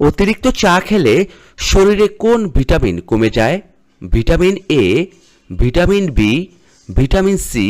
অতিরিক্ত চা খেলে শরীরে কোন ভিটামিন কমে যায়? Vitamin A vitamin B vitamin C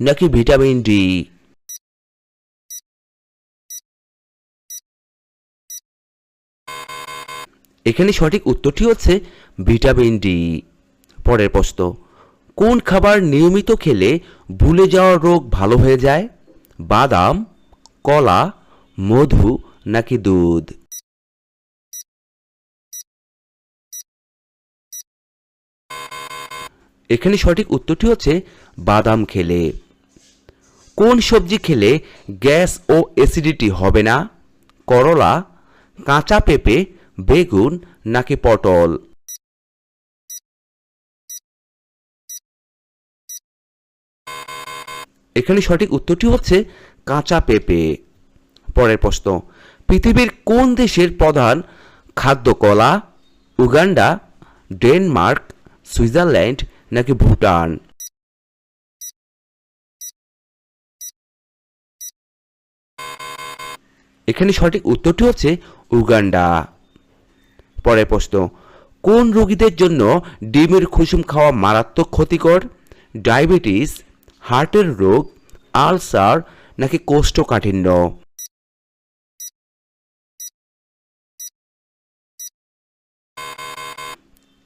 নাকি ভিটামিন ডি এখানে সঠিক উত্তরটি হচ্ছে ভিটামিন ডি পরের প্রশ্ন, কোন খাবার নিয়মিত খেলে ভুলে যাওয়ার রোগ ভালো হয়ে যায়? বাদাম, কলা, মধু নাকি দুধ? এখানে সঠিক উত্তরটি হচ্ছে বাদাম খেলে। কোন সবজি খেলে গ্যাস ও অ্যাসিডিটি হবে না? করলা, কাঁচা পেঁপে, বেগুন নাকি পটল? এখানে সঠিক উত্তরটি হচ্ছে কাঁচা পেঁপে। পরের প্রশ্ন, পৃথিবীর কোন দেশের প্রধান খাদ্য কলা? উগান্ডা, ডেনমার্ক, সুইজারল্যান্ড নাকি ভুটান? এখানে সঠিক উত্তরটি হচ্ছে উগান্ডা। পরের প্রশ্ন, কোন রোগীদের জন্য ডিমের কুসুম খাওয়া মারাত্মক ক্ষতিকর? ডায়াবেটিস, হার্টের রোগ, আলসার নাকি কোষ্ঠকাঠিন্য?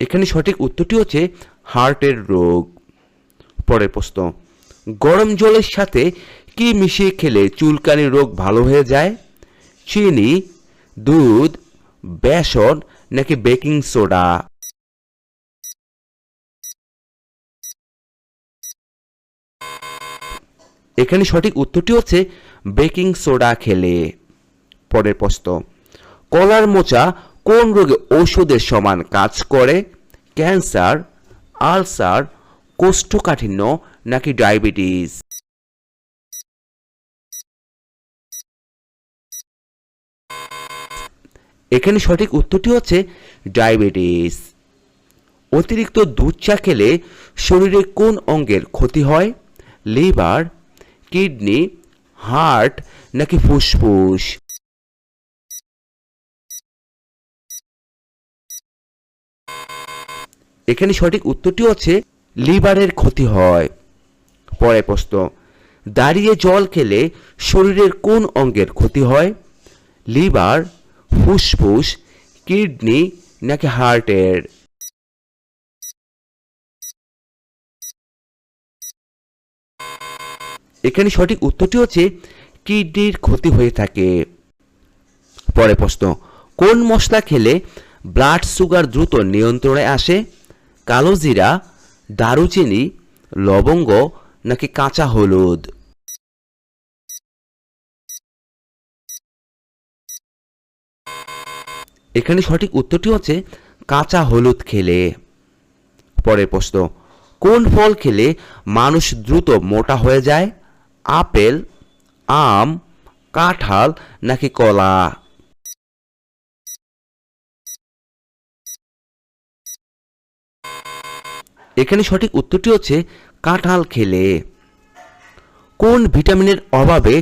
এখানে সঠিক উত্তরটি হচ্ছে হার্টের রোগ। পরের প্রশ্ন, গরম জলের সাথে কি মিশিয়ে খেলে চুলকানি রোগ ভালো হয়ে যায়? চিনি, দুধ, বেসন নাকি বেকিং সোডা? এখানে সঠিক উত্তরটি হচ্ছে বেকিং সোডা খেলে। পরের প্রশ্ন, কলার মোচা কোন রোগে ঔষধের সমান কাজ করে? ক্যান্সার, আলসার, কোষ্ঠকাঠিন্য নাকি ডায়াবেটিস? এখানে সঠিক উত্তরটি হচ্ছে ডায়াবেটিস। অতিরিক্ত দুধ চা খেলে শরীরে কোন অঙ্গের ক্ষতি হয়? লিভার, কিডনি, হার্ট নাকি ফুসফুস? এখানে সঠিক উত্তরটি হচ্ছে, লিভারের ক্ষতি হয়। পরে প্রশ্ন, দাঁড়িয়ে জল খেলে শরীরের কোন অঙ্গের ক্ষতি হয়? লিভার, ফুসফুস, কিডনি নাকি হার্টের? এখানে সঠিক উত্তরটি হচ্ছে, কিডনির ক্ষতি হয়ে থাকে। পরে প্রশ্ন, কোন মশলা খেলে ব্লাড সুগার দ্রুত নিয়ন্ত্রণে আসে? কালো জিরা, দারুচিনি, লবঙ্গ নাকি কাঁচা হলুদ? এখানে সঠিক উত্তরটি হচ্ছে কাঁচা হলুদ খেলে। পরের প্রশ্ন, কোন ফল খেলে মানুষ দ্রুত মোটা হয়ে যায়? আপেল, আম, কাঁঠাল নাকি কলা? এখানে সঠিক উত্তরটি হচ্ছে কাঁঠাল খেলে। কোন ভিটামিনের অভাবে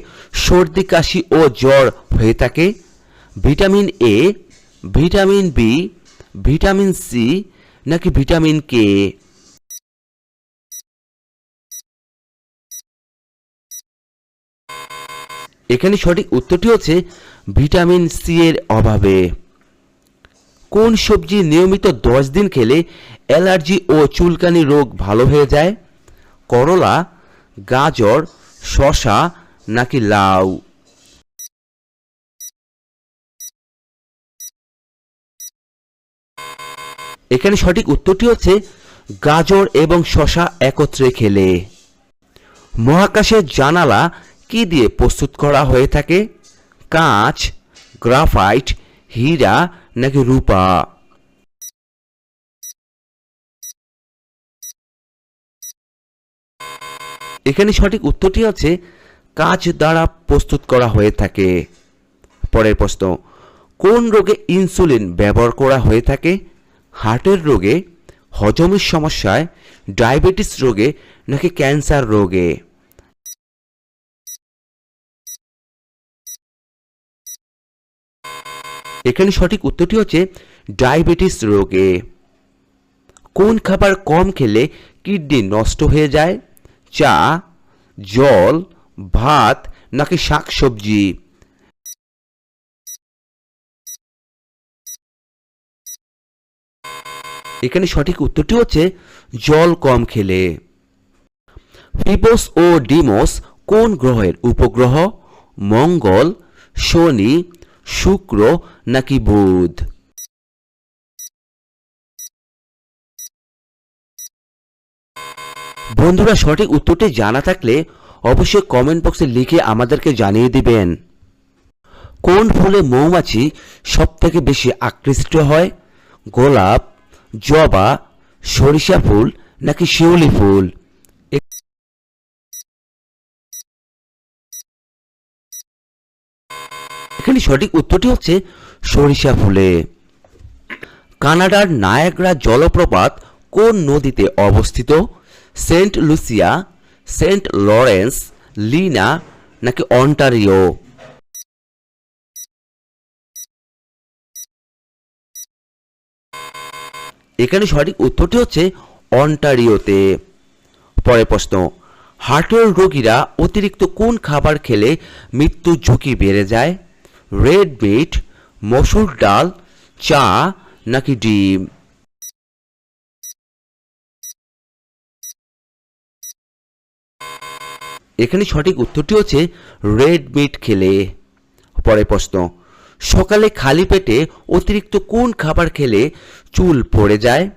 সর্দি, কাশি ও জ্বর হয়ে থাকে? Vitamin A vitamin B vitamin C নাকি ভিটামিন কে এখানে সঠিক উত্তরটি হচ্ছে ভিটামিন সি এর অভাবে। কোন সবজি নিয়মিত দশ দিন খেলে অ্যালার্জি ও চুলকানি রোগ ভালো হয়ে যায়? করলা, গাজর শশা নাকি লাউ? এখানে সঠিক উত্তরটি হচ্ছে গাজর এবং শশা একত্রে খেলে। মহাকাশের জানালা কি দিয়ে প্রস্তুত করা হয়ে থাকে? কাঁচ, গ্রাফাইট, হীরা নাকি রূপা? এখানে সঠিক উত্তরটি হচ্ছে কাঁচ দ্বারা প্রস্তুত করা হয়ে থাকে। পরের প্রশ্ন, কোন রোগে ইনসুলিন ব্যবহার করা হয়ে থাকে? হার্টের রোগে, হজমের সমস্যায়, ডায়াবেটিস রোগে নাকি ক্যান্সার রোগে? এখানে সঠিক উত্তরটি হচ্ছে ডায়াবেটিস রোগে। কোন খাবার কম খেলে কিডনি নষ্ট হয়ে যায়? চা, জল, ভাত নাকি শাকসবজি? এখানে সঠিক উত্তরটি হচ্ছে জল কম খেলে। ফিবোস ও ডিমোস কোন গ্রহের উপগ্রহ? মঙ্গল, শনি শুক্র নাকি বুধ? বন্ধুরা, সঠিক উত্তরটি জানা থাকলে অবশ্যই কমেন্ট বক্সে লিখে আমাদেরকে জানিয়ে দিবেন। কোন ফুলে মৌমাছি সব থেকে বেশি আকৃষ্ট হয়? গোলাপ, জবা, সরিষা ফুল নাকি শিউলি ফুল? এখানে সঠিক উত্তরটি হচ্ছে সরিষা ফুলে। কানাডার নায়াগ্রা জলপ্রপাত কোন নদীতে অবস্থিত? Saint Lucia, Saint Lawrence, Lena নাকি অন্টারিও? এখানে সঠিক উত্তরটি হচ্ছে অন্টারিওতে। পরে প্রশ্ন, হার্টের রোগীরা অতিরিক্ত কোন খাবার খেলে মৃত্যুর ঝুঁকি বেড়ে যায়? রেড মিট মসুর ডাল চা নাকি ডিম এখানে সঠিক উত্তরটি হচ্ছে রেড মিট খেলে। পরে প্রশ্ন, সকালে খালি পেটে অতিরিক্ত কোন খাবার খেলে চুল পড়ে যায়?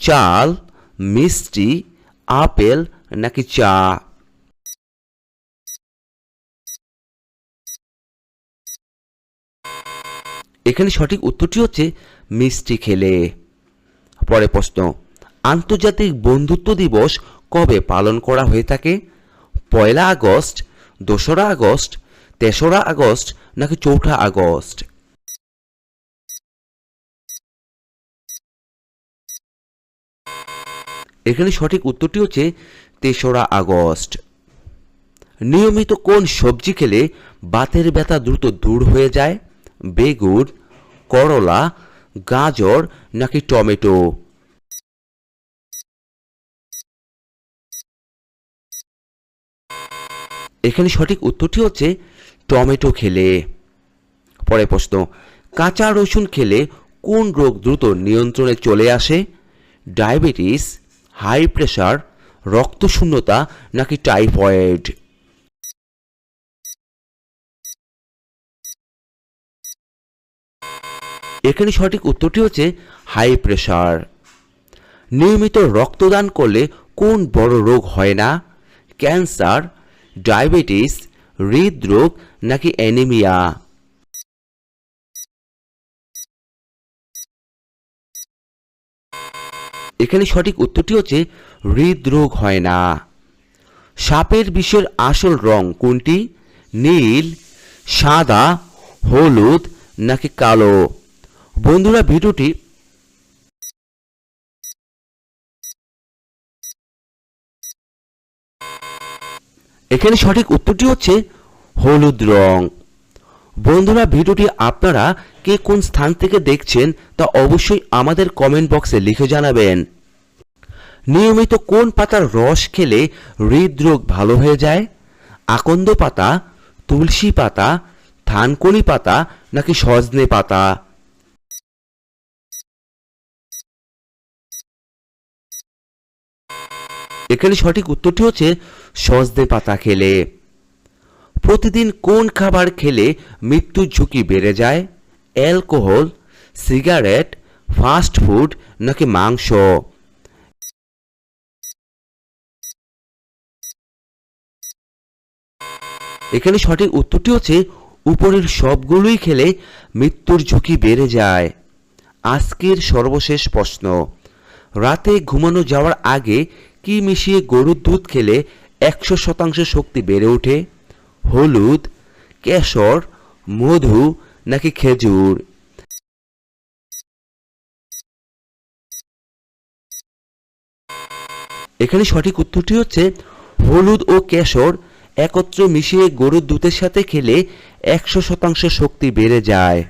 চাল, মিষ্টি, আপেল, নাকি চা? এখানে সঠিক উত্তরটি হচ্ছে মিষ্টি খেলে। পরে প্রশ্ন, আন্তর্জাতিক বন্ধুত্ব দিবস কবে পালন করা হয়ে থাকে? পয়লা আগস্ট, দোসরা আগস্ট, তেসরা আগস্ট নাকি চৌঠা আগস্ট? এখানে সঠিক উত্তরটি হচ্ছে তেসরা আগস্ট। নিয়মিত কোন সবজি খেলে বাতের ব্যথা দ্রুত দূর হয়ে যায়? বেগুন করলা, গাজর নাকি টমেটো? এখানে সঠিক উত্তরটি হচ্ছে টমেটো খেলে। পরে প্রশ্ন, কাঁচা রসুন খেলে কোন রোগ দ্রুত নিয়ন্ত্রণে চলে আসে? ডায়াবেটিস, হাই প্রেশার, রক্তশূন্যতা নাকি টাইফয়েড? এখানে সঠিক উত্তরটি হচ্ছে হাই প্রেশার নিয়মিত রক্তদান করলে কোন বড় রোগ হয় না? ক্যান্সার, ডায়াবেটিস, হৃদরোগ নাকি অ্যানিমিয়া? এখানে সঠিক উত্তরটি হচ্ছে হৃদরোগ হয় না। সাপের বিষের আসল রং কোনটি? নীল, সাদা, হলুদ নাকি কালো? বন্ধুরা, ভিডিওটি এখানে সঠিক উত্তরটি হচ্ছে হলুদ রং। বন্ধুরা, ভিডিওটি আপনারা কে কোন স্থান থেকে দেখছেন তা অবশ্যই আমাদের কমেন্ট বক্সে লিখে জানাবেন। নিয়মিত কোন পাতার রস খেলে হৃদরোগ ভালো হয়ে যায়? আকন্দ পাতা, তুলসী পাতা, থানকুনি পাতা নাকি সজনে পাতা? এখানে সঠিক উত্তরটি হচ্ছে সজনে পাতা খেলে। প্রতিদিন কোন খাবার খেলে মৃত্যুর ঝুঁকি বেড়ে যায়? অ্যালকোহল, সিগারেট, ফাস্ট ফুড নাকি মাংস? এখানে সঠিক উত্তরটি হচ্ছে উপরের সবগুলোই খেলে মৃত্যুর ঝুঁকি বেড়ে যায়। আজকের সর্বশেষ প্রশ্ন। রাতে ঘুমানো যাওয়ার আগে কি মিশিয়ে গরুর দুধ খেলে একশো শতাংশ শক্তি বেড়ে ওঠে। হলুদ, কেশর, মধু নাকি খেজুর? এখানে সঠিক উত্তরটি হচ্ছে হলুদ ও কেশর একত্রে মিশিয়ে গরুর দুধের সাথে খেলে একশো শতাংশ শক্তি বেড়ে যায়।